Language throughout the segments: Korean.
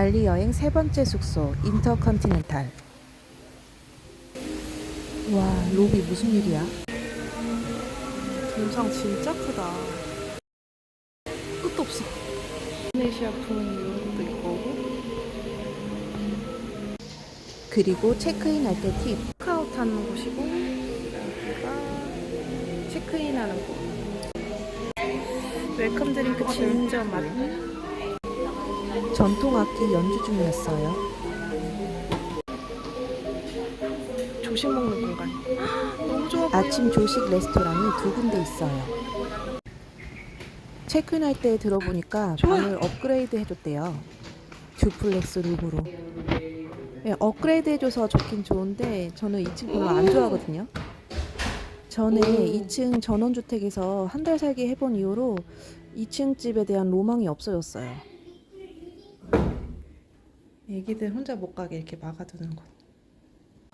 발리 여행 세 번째 숙소 인터컨티넨탈. 와 로비 무슨 일이야? 동상 진짜 크다. 끝도 없어. 인도네시아 풍 이런 것도 있고. 그리고 체크인 할 때 팁. 체크아웃 하는 곳이고 여기가 체크인 하는 곳. 웰컴 드링크 진짜 맛. 전통 악기 연주 중이었어요. 조식 먹는 공간. 너무 좋아 보여. 아침 조식 레스토랑이 두 군데 있어요. 체크인 할 때 들어보니까 좋아. 방을 업그레이드 해줬대요. 듀플렉스 룸으로. 예, 업그레이드 해줘서 좋긴 좋은데 저는 2층 별로 안 좋아하거든요. 전에 2층 전원주택에서 한 달 살기 해본 이후로 2층 집에 대한 로망이 없어졌어요. 애기들 혼자 못 가게 이렇게 막아두는 것.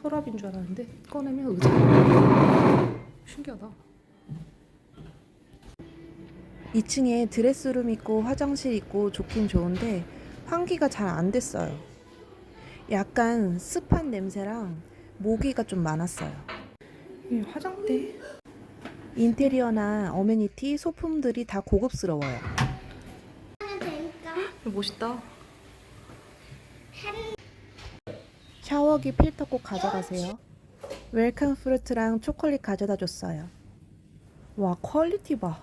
서랍인 줄 알았는데 꺼내면 의자. 신기하다. 2층에 드레스룸 있고 화장실 있고 좋긴 좋은데 환기가 잘 안 됐어요. 약간 습한 냄새랑 모기가 좀 많았어요. 이 화장대. 인테리어나 어메니티, 소품들이 다 고급스러워요. 멋있다. 샤워기 필터 꼭 가져가세요. 웰컴 프루트랑 초콜릿 가져다 줬어요. 와 퀄리티 봐.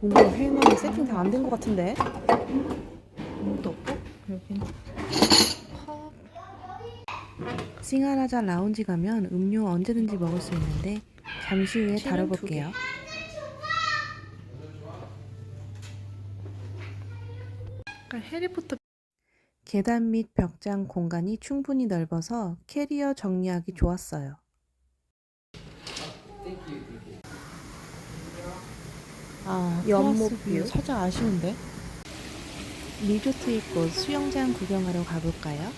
뭔가 회의만 세팅 다 안 된 것 같은데? 아무것도 없고 여기는 컵. 싱하라자 라운지 가면 음료 언제든지 먹을 수 있는데 잠시 후에 다뤄볼게요. 약간 해리포터 계단 및 벽장 공간이 충분히 넓어서 캐리어 정리하기 좋았어요. 아, 연못 테라스 뷰. 살짝 아쉬운데? 리조트 있고 수영장 구경하러 가볼까요?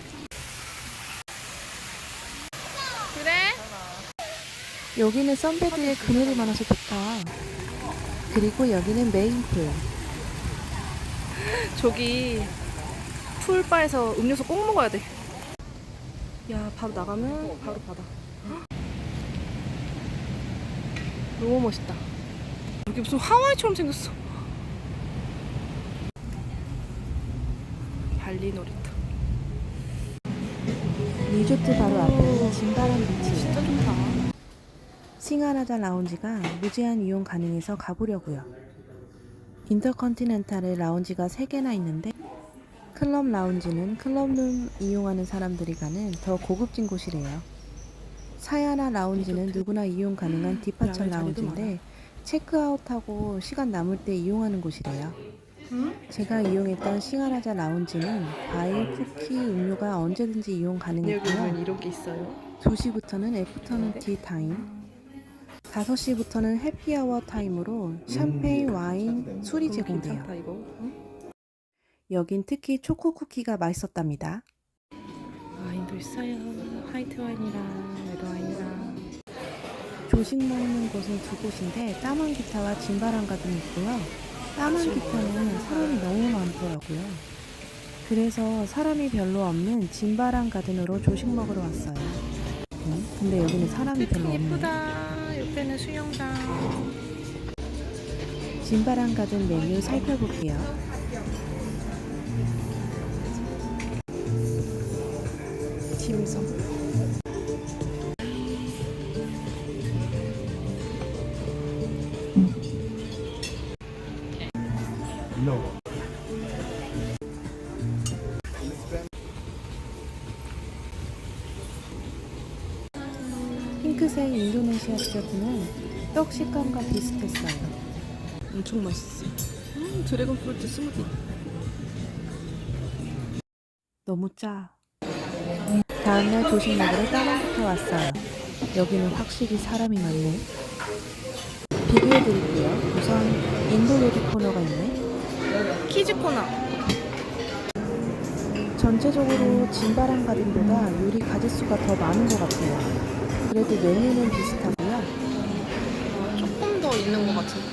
그래? 여기는 선베드에 그늘이 많아서 좋다. 그리고 여기는 메인풀. 저기 풀바에서 음료수 꼭 먹어야 돼. 야 바로 나가면 바로 바다. 헉. 너무 멋있다. 여기 무슨 하와이처럼 생겼어. 발리 놀이터. 리조트 바로 앞에는 진바람 비치. 진짜 좋다. 싱하라자 라운지가 무제한 이용 가능해서 가보려고요. 인터컨티넨탈에 라운지가 3개나 있는데 클럽 라운지는 클럽룸 이용하는 사람들이 가는 더 고급진 곳이래요. 사야나 라운지는 누구나 이용 가능한 디파처 자리도 라운지인데 체크아웃하고 시간 남을 때 이용하는 곳이래요. 응? 제가 이용했던 싱하라자 라운지는 과일, 쿠키, 음료가 언제든지 이용 가능했고요. 보면 이런 게 있어요. 2시부터는 애프터눈 티 타임 5시부터는 해피아워 타임으로 샴페인, 와인, 술이 제공돼요. 괜찮다 이거. 응? 여긴 특히 초코 쿠키가 맛있었답니다. 와인도 있어요. 화이트 와인이랑 레드 와인이랑. 조식 먹는 곳은 두 곳인데 까만 기타와 진바람 가든 있고요. 까만 기타는 사람이 너무 많더라고요. 그래서 사람이 별로 없는 진바람 가든으로 조식 먹으러 왔어요. 음, 근데 여기는 사람이 별로 없네. 예쁘다. 옆에는 수영장. 진바람 가든 메뉴 살펴볼게요. 딤섬. 핑크색 인도네시아 디저트는 떡 식감과 비슷했어요. 엄청 맛있어. 음, 드래곤 프루트 스무디. 너무 짜. 다음날 조식 먹으러 까만부터 왔어요. 여기는 확실히 사람이 많네. 비교해드릴게요. 우선 인도 요리 코너가 있네. 키즈 코너. 전체적으로 진바람 가든보다 요리 가짓수가 더 많은 것 같아요. 그래도 메뉴는 비슷하고요. 조금 더 있는 것 같은.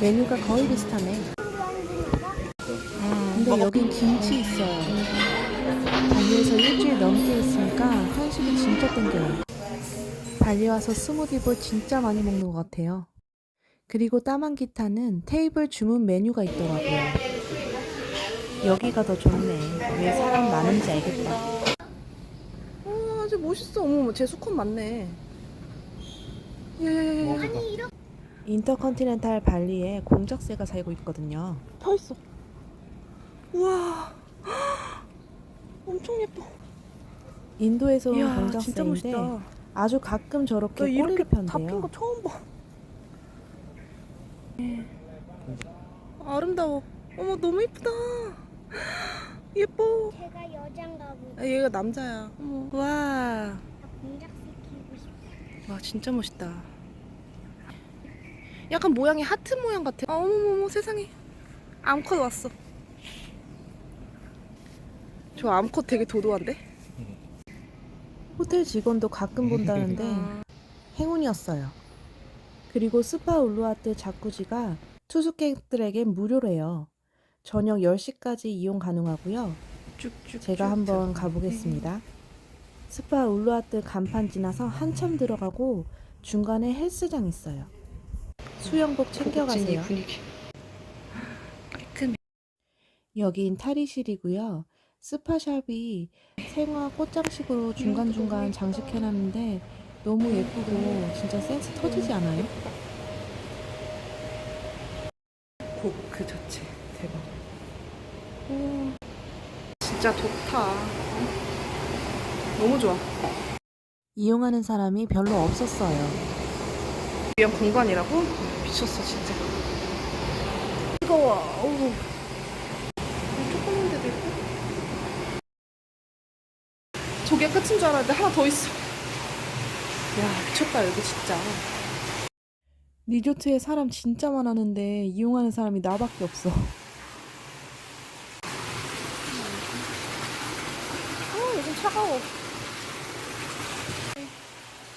메뉴가 거의 비슷하네. 근데 여긴 김치 있어요. 발리에서 일주일 넘게 있으니까 한식이 진짜 땡겨요. 발리 와서 스무디볼 진짜 많이 먹는 것 같아요. 그리고 따만기타는 테이블 주문 메뉴가 있더라고요. 여기가 더 좋네. 왜 사람 많은지 알겠다. 아, 아주 멋있어. 어머, 제 수컷 맞네. 예. 인터컨티넨탈 발리에 공작새가 살고 있거든요. 더 있어. 우와. 엄청 예뻐. 인도에서 온 이야, 진짜 공작새인데 멋있다. 아주 가끔 저렇게 나 이렇게 꼬리를 잡힌 편대요. 거 처음 봐. 아름다워. 어머 너무 예쁘다. 예뻐. 제가 여잔가 보다. 아, 얘가 남자야. 어머. 와. 공작시키고 싶어. 와 진짜 멋있다. 약간 모양이 하트 모양 같아. 아, 어머머머 세상에. 암컷 왔어. 저 암컷 되게 도도한데? 호텔 직원도 가끔 본다는데 아, 행운이었어요. 그리고 스파 울루아트 자쿠지가 투숙객들에게 무료래요. 저녁 10시까지 이용 가능하고요. 쭉쭉. 제가 한번 가보겠습니다. 스파 울루아트 간판 지나서 한참 들어가고 중간에 헬스장 있어요. 수영복 챙겨가세요. 분위기. 깔끔해. 여긴 탈의실이고요. 스파샵이 생화 꽃장식으로 중간중간 장식해놨는데 너무 예쁘고 진짜 센스 터지지 않아요? 곡 그 자체 대박. 오, 진짜 좋다. 너무 좋아. 이용하는 사람이 별로 없었어요. 위한 공간이라고? 미쳤어 진짜. 뜨거워. 어우. 조그만 데도 있고. 저게 끝인 줄 알았는데 하나 더 있어. 야 미쳤다 여기 진짜. 리조트에 사람 진짜 많았는데 이용하는 사람이 나밖에 없어. 아 요즘 차가워.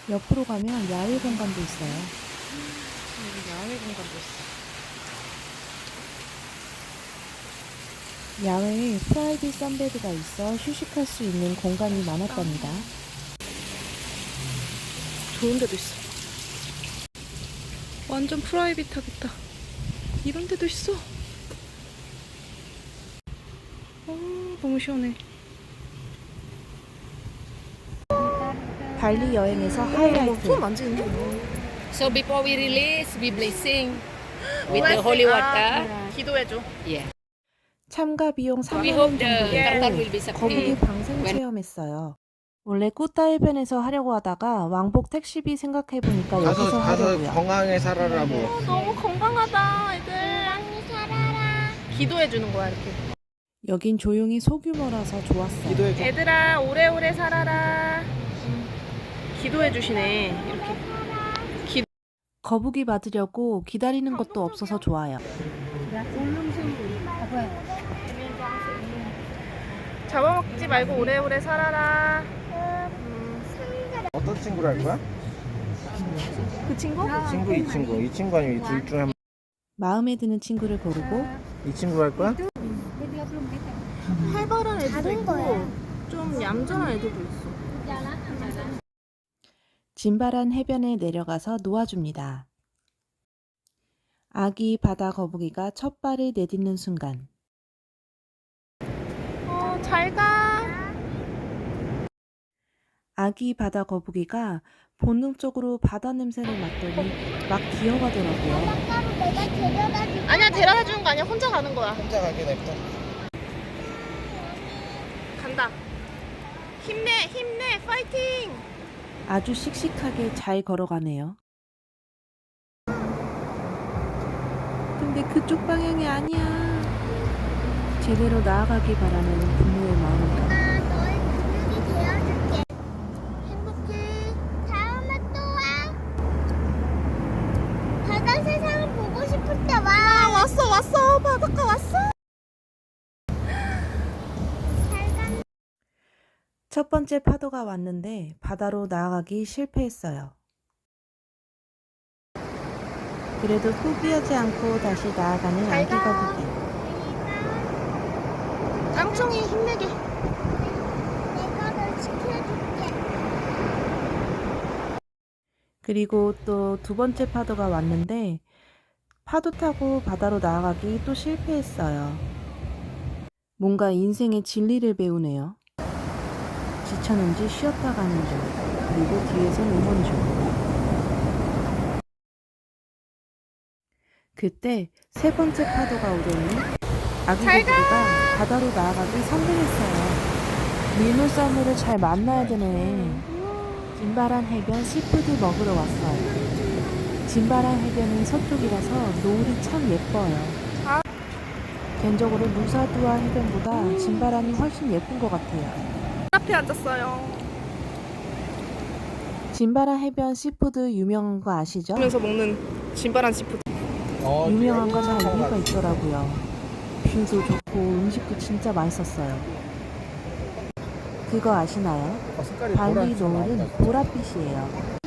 옆으로 가면 야외 공간도 있어요. 야외 공간도 있어. 야외에 프라이빗 선베드가 있어 휴식할 수 있는 공간이 많았답니다. 좋은 데도 있어. 완전 프라이빗하겠다. 이런 데도 있어. 어, 너무 시원해. 발리 여행에서 하이라이트. 손 만지는데? So before we release, we blessing with the holy water. 기도해줘. Yeah. 참가 비용 3만 We 원 hope the 정도 tartar will 내고 be 거북이. 방생 체험했어요. 원래 꽃다해변에서 하려고 하다가 왕복 택시비 생각해보니까 가서 여기서 가서 하려고요. 건강하게 살아라 뭐. 너무 건강하다, 애들. 사랑이 살아라. 기도해 주는 거야, 이렇게. 여긴 조용히 소규모라서 좋았어요. 기도해줘. 애들아, 오래오래 살아라. 기도해 주시네, 이렇게. 거북이 맞으려고 기다리는 것도 없어서 좋아요. 잡아먹지 말고 오래오래 살아라. 음, 어떤 친구로 할 거야? 그 친구? 이 친구 이 친구 이 친구 아니면 이둘 중에 한. 마음에 드는 친구를 고르고 이 친구로 할 거야? 활발한 애들도 다른 있고. 좀 얌전한 애들도 있어. 진바란 해변에 내려가서 놓아줍니다. 아기 바다 거북이가 첫 발을 내딛는 순간 어, 잘 가. 아기 바다 거북이가 본능적으로 바다 냄새를 맡더니 막 기어가더라고요. 바닷가로 내가 데려다 줄게. 아니야, 데려다 주는 거 아니야. 혼자 가는 거야. 혼자 가게 냅둬. 간다. 힘내, 힘내, 파이팅! 아주 씩씩하게 잘 걸어가네요. 근데 그쪽 방향이 아니야. 제대로 나아가길 바라는 부모의 마음인가. 나 너의 근육이 되어줄게. 행복해. 다음에 또 와. 바다 세상을 보고 싶을 때 와. 아, 왔어, 왔어. 바닷가 왔어. 첫 번째 파도가 왔는데 바다로 나아가기 실패했어요. 그래도 포기하지 않고 다시 나아가는 잘 아기 가. 거북이. 깡총이 힘내게. 내가 널 지켜줄게. 그리고 또 두 번째 파도가 왔는데 파도 타고 바다로 나아가기 또 실패했어요. 뭔가 인생의 진리를 배우네요. 지쳤는지 쉬었다 가는 중, 그리고 뒤에선 응원 중. 그때 세 번째 파도가 오더니 아기 거북이가 바다로 나아가기 성공했어요. 밀물썰물을 잘 만나야 되네. 진바란 해변 시푸드 먹으러 왔어요. 진바란 해변은 서쪽이라서 노을이 참 예뻐요. 개인적으로 누사두아 해변보다 진바란이 훨씬 예쁜 것 같아요. 앞에 앉았어요. 진바란 해변 시푸드 유명한 거 아시죠? 하면서 먹는 진바란 시푸드. 어, 유명한 건잘 이유가 있더라고요. 뷰도 좋고 음식도 진짜 맛있었어요. 그거 아시나요? 어, 색깔이 발리 보라색 노을은. 보랏빛이에요.